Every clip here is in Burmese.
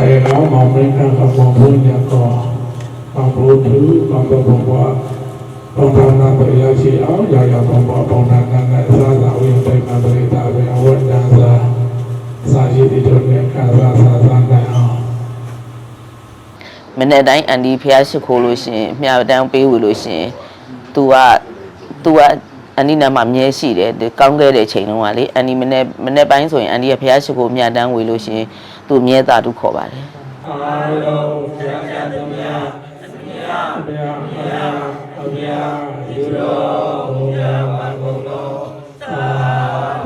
အဲတော့မောင်မင်းကဘုံဘုံရကောဘုံဘုံသူဘုံဘုံဘွားဘုံဘာနာပရိယရှိအောင်ရာရာဘုံဘွားဘုံနာနာနဲ့သာသာဝိပိမပရိတာပဲအဝတ်တန်သာစာရှိတိတို့နဲ့ကာသာသာသာနိုင်အောင်မနေ့တိုင်းအန်ဒီဖျားရှိခိုးလို့ရှင်မြတ်တန်းပေးဝေလို့ရှင် तू က तू ကအန်ဒီနာမှာမြဲရှိတယ်ကောင်းခဲ့တဲ့ချိန်တုန်းကလေအန်ဒီမနေ့မနေ့ပိုင်းဆိုရင်အန်ဒီကဖျားရှိခိုးမြတ်တန်းဝေလို့ရှင် तू မြဲတာတူခေါ်ပါတယ်အာလောဘုရားမြတ်မြတ်ဘုရားဘုရားဘုရားဘုရားယူတော်ဘုရားမဂုဏ်တော်သာ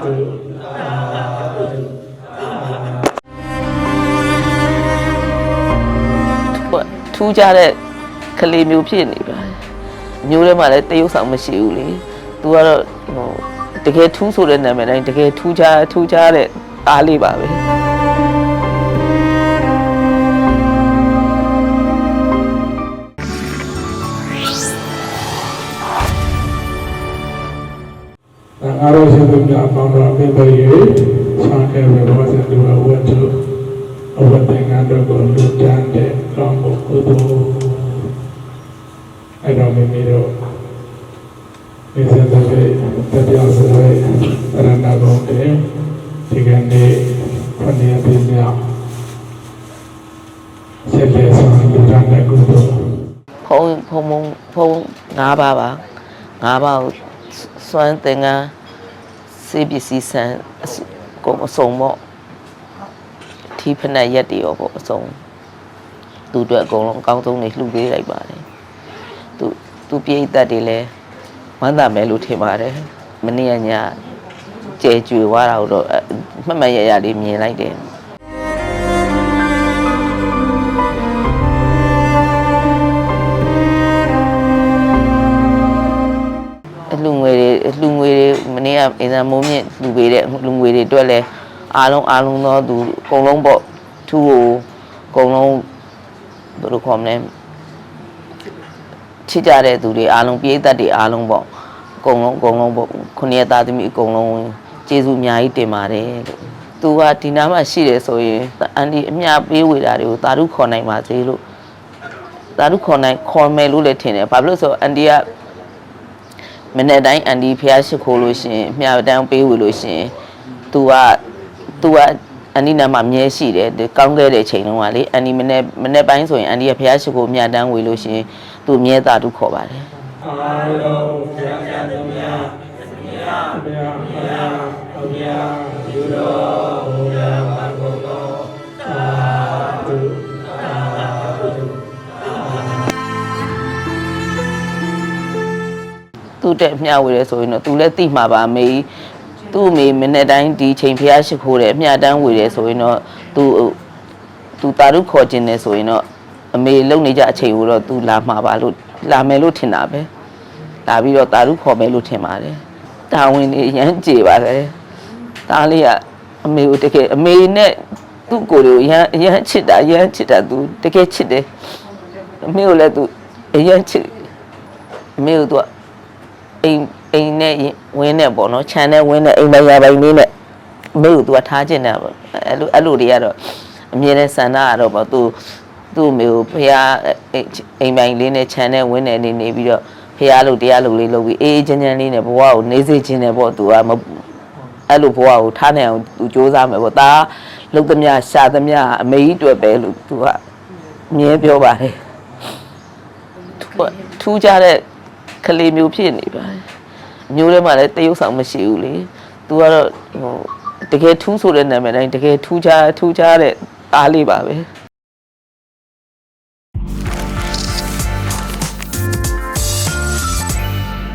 ဓုသာဓုထူးခြားတဲ့ကလေးမျိုးဖြစ်နေပါတယ်မျိုးထဲမှာလည်းတရုပ်ဆောင်မရှိဘူးလေသူကတော့ဟိုတကယ်ထူးဆိုတဲ့နာမည်တိုင်းတကယ်ထူးခြားထူးခြားတဲ့အားလေးပါပဲ ငါတို့ရှင်သူများပေါင်းတော်မြတ်တွေဆံခဲ့ရဘောဇင်သူအဝတ်သူအဝတ်တင်ငါတို့ကိုလူတန်းတဲ့ကောင်းဖို့ကုသိုလ်အဲ့တော့မိမိတို့ဒီစတဲ့တရားစရဲရဏဂုံတဲ့ဒီကနေ့ခဏရပြင်းများဆက်လက်ဆောင်လူတန်းတဲ့ကုသိုလ်ဖုံးဖုံးဖုံးဖုံး၅ပါးပါ၅ပါးကို စွမ်းသင်္ကန်းစေပစ္စည်းဆန်အစကိုအစုံပေါ့ထီးဖက်နဲ့ရက်တွေရောပေါ့အစုံသူ့အတွက်အကုန်လုံးအကောင်းဆုံးနေလှူပေးလိုက်ပါတယ်သူသူပြိတ်သက်တွေလည်းဝမ်းသာမယ်လို့ထင်ပါတယ်မနေ့ကညကျဲကျွေသွားတာတော့အမှတ်မှတ်ရရလေးမြင်လိုက်တယ် အင်ဇာမိုးမြင့်လှူပေးတဲ့လူငွေတွေအတွက်လဲအားလုံးအားလုံးသောသူအကုန်လုံးပေါ့ထူကိုအကုန်လုံးဘယ်လိုခေါ်မလဲချစ်ကြတဲ့သူတွေအားလုံးပြည့်သက်တွေအားလုံးပေါ့အကုန်လုံးအကုန်လုံးပေါ့ခုနှစ်ရက်သားသမီးအကုန်လုံးကျေးဇူးအများကြီးတင်ပါတယ်လို့သူကဒီနားမှာရှိတယ်ဆိုရင်အန်ဒီအမျှပေးဝေတာတွေကိုသာဓုခေါ်နိုင်ပါစေလို့သာဓုခေါ်နိုင်ခေါ်မယ်လို့လည်းထင်တယ်ဘာဖြစ်လို့လဲဆိုတော့အန်ဒီက မနေ့တိုင်းအန်ဒီဖျားရှိခိုးလို့ရှရင်မြတမ်းပေးဝေလို့ရှရင် तू က तू ကအန်ဒီနာမှာမြဲရှိတယ်ဒီကောင်းခဲ့တဲ့ချိန်တုန်းကလေအန်ဒီမနေ့မနေ့ပိုင်းဆိုရင်အန်ဒီကဖျားရှိခိုးမြတမ်းဝေလို့ရှရင် तू မြဲတာတူခေါ်ပါတယ် အာလောဘု သူ့တက်မျှဝေတယ်ဆိုရင်တော့သူလည်းသိမှာပါမေးသူ့မေမနေ့တိုင်းဒီချိန်ဖျားရှိခိုးတယ်အမျှတန်းဝေတယ်ဆိုရင်တော့သူသူတာရုခေါ်ခြင်းနဲ့ဆိုရင်တော့အမေလုံနေကြအချိန်ကိုတော့သူလာမှာပါလို့လာမယ်လို့ထင်တာပဲလာပြီးတော့တာရုခေါ်မယ်လို့ထင်ပါတယ်တာဝန်တွေရမ်းကြေပါတယ်တားလေးကအမေကိုတကယ်အမေနဲ့သူ့ကိုယ်ကိုရမ်းရမ်းချစ်တာရမ်းချစ်တာသူတကယ်ချစ်တယ်အမေကိုလည်းသူရမ်းချစ်အမေကိုသူက အိမ်အိမ်နဲ့ဝင်းနဲ့ပေါ့နော်ခြံနဲ့ဝင်းနဲ့အိမ်မရပိုင်လေးနဲ့အမေကိုသူကထားကျင်တယ်ပေါ့အဲ့လိုအဲ့လိုတွေကတော့အမြဲတမ်းဆန္ဒကတော့ပေါ့သူသူ့အမေကိုဖះအိမ်ပိုင်လေးနဲ့ခြံနဲ့ဝင်းနဲ့နေနေပြီးတော့ဖះလို့တရားလို့လေးလုပ်ပြီးအေးအေးချမ်းချမ်းလေးနဲ့ဘဝကိုနေစေခြင်းနဲ့ပေါ့သူကမအဲ့လိုဘဝကိုထားနိုင်အောင်သူစူးစမ်းမယ်ပေါ့ဒါလုတ်သမျှရှာသမျှအမေကြီးတွေ့ပဲလို့သူကအမြဲပြောပါတယ်သူကထူးခြားတဲ့ ကလေးမျိုးဖြစ်နေပါတယ်မျိုးထဲမှာလည်းတရုပ်ဆောင်မရှိဘူးလေသူကတော့ဟိုတကယ်ထူးဆိုတဲ့နာမည်တိုင်းတကယ်ထူးခြားထူးခြားတဲ့အားလေးပါပဲ